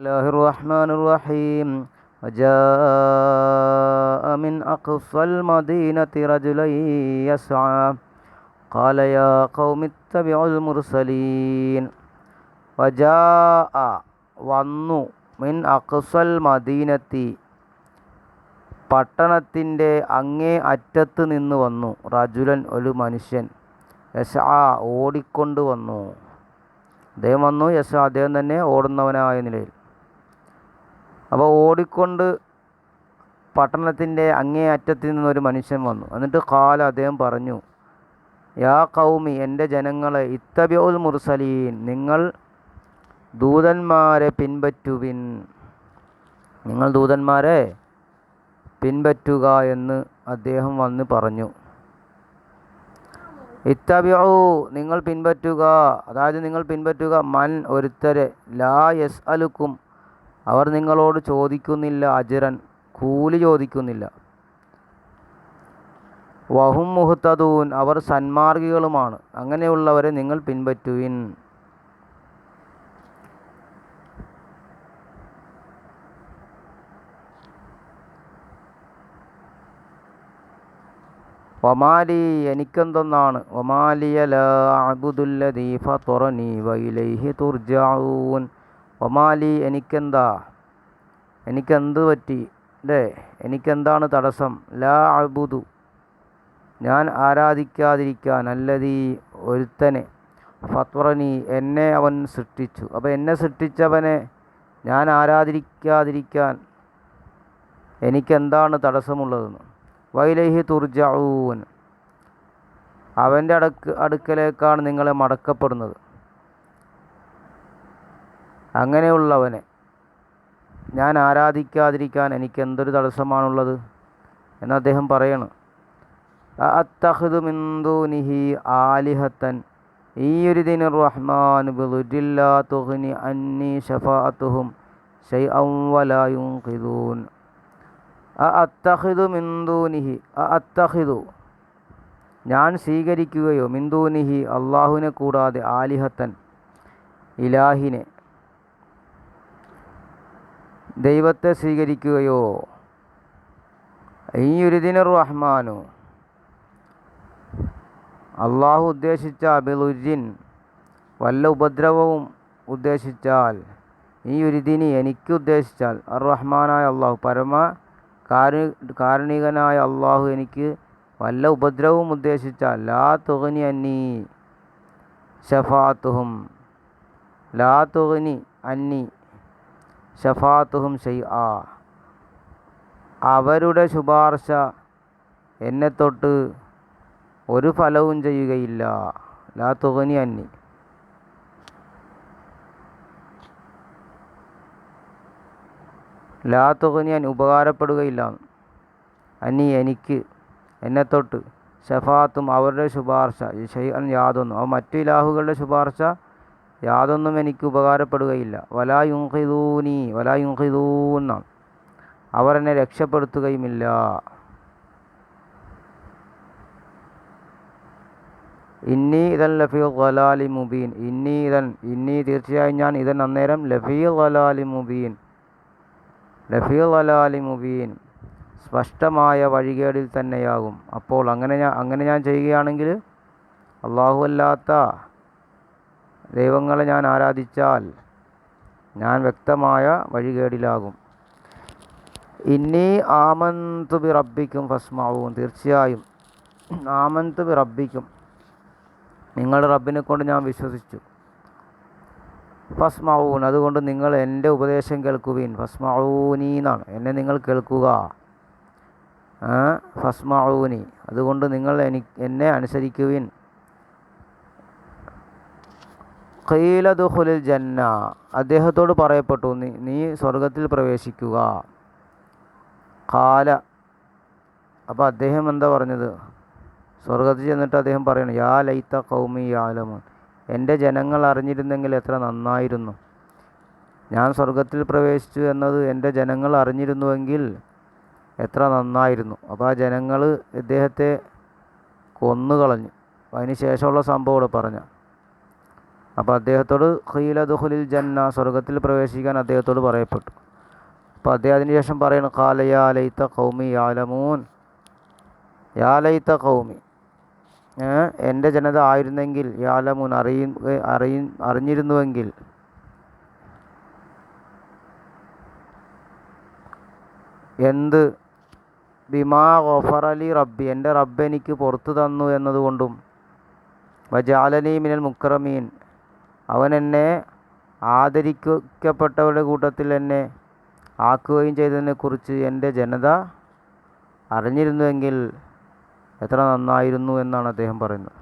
الله الرحمن الرحيم وجاء من أقصى المدينة رجل يسعى قال يا قوم اتبعوا المرسلين وجاء വന്നു മിൻ അക്സൽ മദീനത്തി പട്ടണത്തിൻ്റെ അങ്ങേ അറ്റത്ത് നിന്ന് വന്നു റജുലൻ ഒരു മനുഷ്യൻ യശാ ഓടിക്കൊണ്ട് വന്നു അദ്ദേഹം വന്നു യശ അദ്ദേഹം തന്നെ ഓടുന്നവനായ നിലയിൽ അപ്പോൾ ഓടിക്കൊണ്ട് പട്ടണത്തിന്റെ അങ്ങേ അറ്റത്തിൽ നിന്നൊരു മനുഷ്യൻ വന്നു. എന്നിട്ട് കാല അദ്ദേഹം പറഞ്ഞു യാ കൗമി എന്റെ ജനങ്ങളെ ഇത്തബ്യോൽ മുർസലീൻ നിങ്ങൾ ദൂതന്മാരെ പിൻപറ്റുവിൻ. നിങ്ങൾ ദൂതന്മാരെ പിൻപറ്റുക എന്ന് അദ്ദേഹം വന്ന് പറഞ്ഞു. ഇത്തബ്യോ നിങ്ങൾ പിൻപറ്റുക. അതായത് നിങ്ങൾ പിൻപറ്റുക. മൻ ഒരുത്തരെ ലാ യസ് അലുക്കും അവർ നിങ്ങളോട് ചോദിക്കുന്നില്ല അജിറൻ കൂലി ചോദിക്കുന്നില്ല. വഹും മുഹത്തതൂൻ അവർ സന്മാർഗികളുമാണ്. അങ്ങനെയുള്ളവരെ നിങ്ങൾ പിൻപറ്റുവിൻ. വമാലി എനിക്കെന്തെന്നാണ്? വമാലിയ ലാബുദുല്ലദീ തുറനീ വൈലൈഹി തുർജഊൻ. വമാലി എനിക്കെന്താ? എനിക്കെന്ത് പറ്റി? അല്ലേ എനിക്കെന്താണ് തടസ്സം? ലാ അബുദു. ഞാൻ ആരാധിക്കാതിരിക്കാൻ അല്ലതീ ഒരുത്തനെ. ഫത്വറനി എന്നെ അവൻ സൃഷ്ടിച്ചു. അപ്പോൾ എന്നെ സൃഷ്ടിച്ചവനെ ഞാൻ ആരാധിക്കാതിരിക്കാൻ എനിക്കെന്താണ് തടസ്സമുള്ളതെന്ന്? വൈലഹി തുർജഊൻ. അവന്റെ അടുക്ക് അടുക്കലേക്കാണ് നിങ്ങളെ മടക്കപ്പെടുന്നത്. അങ്ങനെയുള്ളവനെ ഞാൻ ആരാധിക്കാതിരിക്കാൻ എനിക്ക് എന്തൊരു തടസ്സമാണുള്ളത് എന്ന് അദ്ദേഹം പറയണം. അത്തഹദു മിന്ദൂനിഹി ആലിഹത്തൻ. ഈ ഒരു ദിന റഹ്മാൻ ബിളുജില്ലാ തുഹ്നി അന്നി ഷഫാത്തുഹും ഷൈ വലാ യുൻഖിദൂൻ. അത്തഹിദു മിന്ദൂനിഹി അത്തഹിദു ഞാൻ സ്വീകരിക്കുകയോ മിന്ദൂനിഹി അള്ളാഹുവിനെ കൂടാതെ ആലിഹത്തൻ ഇലാഹിനെ ദൈവത്തെ സ്വീകരിക്കുകയോ? ഈ റഹ്മാനു. അള്ളാഹു ഉദ്ദേശിച്ച അബിലുജിൻ വല്ല ഉപദ്രവവും ഉദ്ദേശിച്ചാൽ ഈ ഒരു ദിനി എനിക്ക് ഉദ്ദേശിച്ചാൽ അർ റഹ്മാനായ അള്ളാഹു പരമ കാരു കാരുണികനായ അള്ളാഹു എനിക്ക് വല്ല ഉപദ്രവവും ഉദ്ദേശിച്ചാൽ ലാ തുകനി അന്നി ഷഫാത്തുഹും ലാ തുകനി അന്നി ഷഫാത്തുഹും ഷെയ് ആ അവരുടെ ശുപാർശ എന്നെ തൊട്ട് ഒരു ഫലവും ചെയ്യുകയില്ല. ലാ തുകനി അന്നി. ലാ തുകനിയാൻ ഉപകാരപ്പെടുകയില്ല. അന്നി എനിക്ക് എന്നെ തൊട്ട് ഷഫാത്തും അവരുടെ ശുപാർശ ഷെയ്അൻ യാതൊന്നും. അവ മറ്റു ഇലാഹുകളുടെ ശുപാർശ യാതൊന്നും എനിക്ക് ഉപകാരപ്പെടുകയില്ല. വലാ വലായുഹിദൂന്നാണ് അവർ എന്നെ രക്ഷപ്പെടുത്തുകയുമില്ല. ഇന്നി ഇതൻ ലഫീ ഖലാലി മുബീൻ. ഇന്നി ഇതൻ ഇന്നി തീർച്ചയായും ഞാൻ ഇതൻ അന്നേരം ലഫീ ഖലാലി മുബീൻ. ലഫീ ഖലാലി മുബീൻ സ്പഷ്ടമായ വഴികേടിൽ തന്നെയാകും. അപ്പോൾ അങ്ങനെ ഞാൻ അങ്ങനെ ഞാൻ ചെയ്യുകയാണെങ്കിൽ അള്ളാഹു അല്ലാത്ത ദൈവങ്ങളെ ഞാൻ ആരാധിച്ചാൽ ഞാൻ വ്യക്തമായ വഴികേടിലാകും. ഇനി ആമന്തു ബി റബ്ബിക്കും ഫസ്മാവും തീർച്ചയായും ആമന്തു ബി റബ്ബിക്കും. നിങ്ങളുടെ റബ്ബിനെ കൊണ്ട് ഞാൻ വിശ്വസിച്ചു. ഫസ്മാവൂൻ അതുകൊണ്ട് നിങ്ങൾ എന്റെ ഉപദേശം കേൾക്കുവീൻ. ഫസ്മാവൂനി എന്നാണ്. എന്നെ നിങ്ങൾ കേൾക്കുക. ഫസ്മാവൂനി അതുകൊണ്ട് നിങ്ങൾ എനിക്ക് എന്നെ അനുസരിക്കുവിൻ. ഖീലദുഖുലിൽ ജന്ന. അദ്ദേഹത്തോട് പറയപ്പെട്ടു നീ നീ സ്വർഗത്തിൽ പ്രവേശിക്കുക. കാല അപ്പോൾ അദ്ദേഹം എന്താ പറഞ്ഞത്? സ്വർഗത്തിൽ ചെന്നിട്ട് അദ്ദേഹം പറയണം യാ ലൈത്ത കൗമി യാലമ എന്റെ ജനങ്ങൾ അറിഞ്ഞിരുന്നെങ്കിൽ എത്ര നന്നായിരുന്നു. ഞാൻ സ്വർഗത്തിൽ പ്രവേശിച്ചു എന്നത് എന്റെ ജനങ്ങൾ അറിഞ്ഞിരുന്നുവെങ്കിൽ എത്ര നന്നായിരുന്നു. അപ്പോൾ ആ ജനങ്ങൾ ഇദ്ദേഹത്തെ കൊന്നുകളഞ്ഞു. അതിന് ശേഷമുള്ള സംഭവം ഇവിടെ പറഞ്ഞ. അപ്പോൾ അദ്ദേഹത്തോട് ഖീല ദുഹുലിൽ ജന്ന സ്വർഗത്തിൽ പ്രവേശിക്കാൻ അദ്ദേഹത്തോട് പറയപ്പെട്ടു. അപ്പോൾ അദ്ദേഹം അതിന് ശേഷം പറയുന്നു ഖാല യാ ലൈത്ത കൗമി യാലമൂൻ. യാ ലൈത്ത കൗമി എന്റെ ജനത ആയിരുന്നെങ്കിൽ യാലമൂൻ അറിയ അറിയ അറിഞ്ഞിരുന്നുവെങ്കിൽ. എന്ത്? ബിമാ ഗഫറലി റബ്ബി. എന്റെ റബ്ബ് എനിക്ക് പുറത്തു തന്നു എന്നതുകൊണ്ടും വജാലനി മിനൽ മുക്രമീൻ. അവൻ എന്നെ ആദരിക്കപ്പെട്ടവരുടെ കൂട്ടത്തിൽ എന്നെ ആക്കുകയും ചെയ്തതിനെക്കുറിച്ച് എന്റെ ജനത അറിഞ്ഞിരുന്നുവെങ്കിൽ എത്ര നന്നായിരുന്നു എന്നാണ് അദ്ദേഹം പറയുന്നത്.